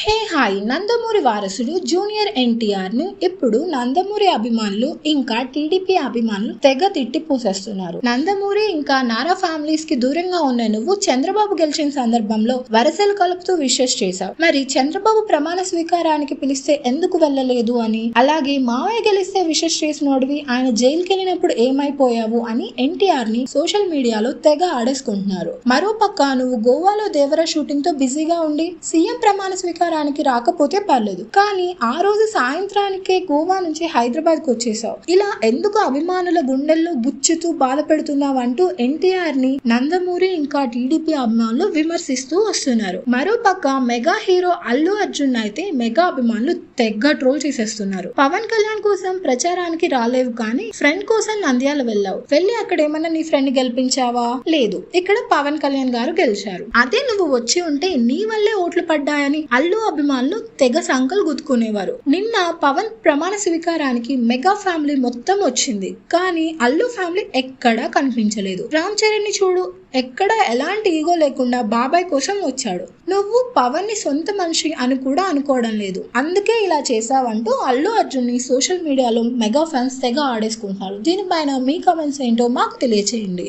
Hey hi Nandamuri వారసుడు junior ఎన్టీఆర్ను ఇప్పుడు నందమూరి అభిమానులు ఇంకా టీడీపీ అభిమానులు తెగ తిట్టి పూసేస్తున్నారు. నందమూరి ఇంకా నారా ఫ్యామిలీస్కి దూరంగా ఉన్న నువ్వు చంద్రబాబు గెలిచిన సందర్భంలో వరసలు కలుపుతూ విషెస్ చేశావు. మరి చంద్రబాబు ప్రమాణ స్వీకారానికి పిలిస్తే ఎందుకు వెళ్ళలేదు అని? అలాగే మావయ్య గెలిస్తే విషెస్ చేసినోడివి ఆయన జైలుకి వెళ్ళినప్పుడు ఏమైపోయావు అని ఎన్టీఆర్ని సోషల్ మీడియాలో తెగ ఆడేసుకుంటున్నారు. మరోపక్క నువ్వు గోవాలో దేవర షూటింగ్తో బిజీగా ఉండి సీఎం ప్రమాణ స్వీకారం స్వీకారానికి రాకపోతే పర్లేదు. కానీ ఆ రోజు సాయంత్రానికే గోవా నుంచి హైదరాబాద్కు వచ్చేసావు. ఇలా ఎందుకు అభిమానుల గుండెల్లో గుచ్చుతూ బాధ పెడుతున్నావు అంటూ ఎన్టీఆర్ని నందమూరి ఇంకా టీడీపీ అభిమానులు విమర్శిస్తూ వస్తున్నారు. మరోపక్క మెగా హీరో అల్లు అర్జున్ అయితే మెగా అభిమానులు తెగ్గ ట్రోల్ చేసేస్తున్నారు. పవన్ కళ్యాణ్ కోసం ప్రచారానికి రాలేవు కానీ ఫ్రెండ్ కోసం నంద్యాల వెళ్ళావు. వెళ్ళి అక్కడ ఏమన్నా నీ ఫ్రెండ్ గెలిపించావా? లేదు. ఇక్కడ పవన్ కళ్యాణ్ గారు గెలిచారు. అదే నువ్వు వచ్చి ఉంటే నీ వల్లే ఓట్లు పడ్డాయని అల్లు అల్లు అభిమానులు తెగ సంకలు గుద్దుకునేవారు. నిన్న పవన్ ప్రమాణ స్వీకారానికి మెగా ఫ్యామిలీ మొత్తం వచ్చింది. కానీ అల్లు ఫ్యామిలీ ఎక్కడా కనిపించలేదు. రామ్ చరణ్ని చూడు ఎక్కడ ఎలాంటి ఈగో లేకుండా బాబాయ్ కోసం వచ్చాడు. నువ్వు పవన్ని సొంత మనిషి అని కూడా అనుకోవడం లేదు. అందుకే ఇలా చేసావంటూ అల్లు అర్జున్ని సోషల్ మీడియాలో మెగా ఫ్యాన్స్ తెగ ఆడేసుకుంటున్నారు. దీనిపైన మీ కామెంట్స్ ఏంటో మాకు తెలియచేయండి.